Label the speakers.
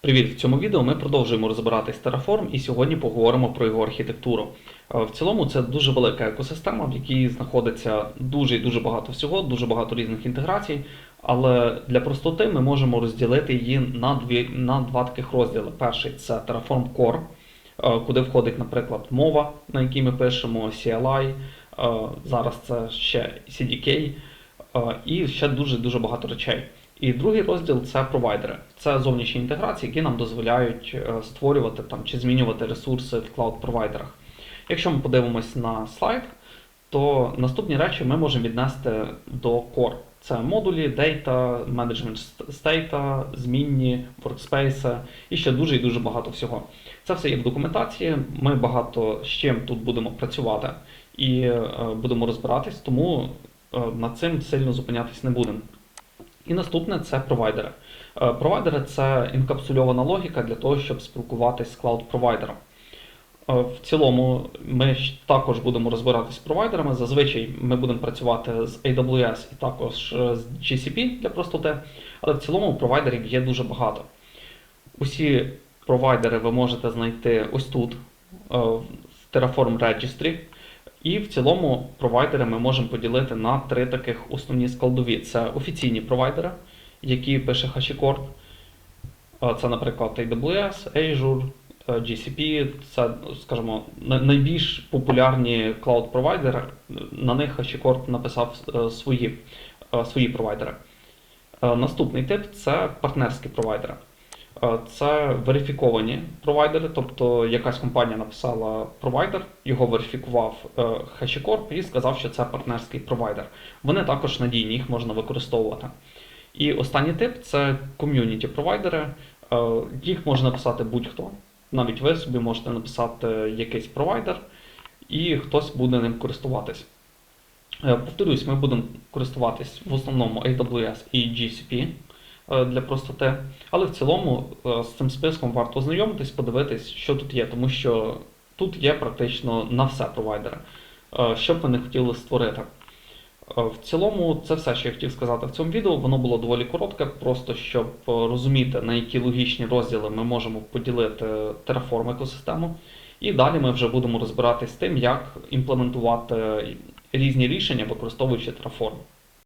Speaker 1: Привіт! В цьому відео ми продовжуємо розбиратись Terraform і сьогодні поговоримо про його архітектуру. Е, В цілому це дуже велика екосистема, в якій знаходиться дуже і дуже багато всього, дуже багато різних інтеграцій. Але для простоти ми можемо розділити її на дві на два таких розділи. Перший це Terraform Core, е, куди входить, наприклад, мова, на якій ми пишемо, CLI, е, зараз це ще CDK, і ще дуже дуже багато речей. І другий розділ це провайдери. Це зовнішні інтеграції, які нам дозволяють е, створювати там чи змінювати ресурси в клауд-провайдерах. Якщо ми подивимось на слайд, то наступні речі ми можемо віднести до Core. Це модулі, Data, Management State, змінні, workspace і ще дуже і дуже багато всього. Це все є в документації. Ми багато з чим тут будемо працювати і е, будемо розбиратись, тому е, над цим сильно зупинятись не будемо. І наступне це провайдери. Е, Провайдери це інкапсульована логіка для того, щоб спілкуватись з клауд-провайдером. Е, В цілому ми також будемо розбиратись з провайдерами. Зазвичай ми будемо працювати з AWS і також е, з GCP для простоти, але в цілому провайдерів є дуже багато. Усі провайдери ви можете знайти ось тут, в Terraform Registry. І в цілому провайдери ми можемо поділити на три таких основні складові. Це офіційні провайдери, які пише HashiCorp. Це, наприклад, AWS, Azure, е, GCP. Це, скажімо, найбільш популярні клауд-провайдери. На них HashiCorp написав е, свої, е, свої провайдери. Наступний тип це партнерські провайдери. Це верифіковані провайдери, тобто якась компанія написала провайдер, його верифікував е, HashiCorp і сказав, що це партнерський провайдер. Вони також надійні, їх можна використовувати. І останній тип це ком'юніті провайдери. Е, Їх може написати будь-хто. Навіть ви собі можете написати якийсь провайдер, і хтось буде ним користуватись. Е, Повторюсь, ми будемо користуватись в основному AWS і GCP для простоти. Але в цілому е, з цим списком варто ознайомитись, подивитись, що тут є, тому що тут є практично на все провайдери. Е, Що б ви не хотіли створити. Е, В цілому, це все, що я хотів сказати в цьому відео. Воно було доволі коротке, просто щоб е, розуміти, на які логічні розділи ми можемо поділити Terraform екосистему. І далі ми вже будемо розбиратись з тим, як імплементувати різні рішення, використовуючи Terraform.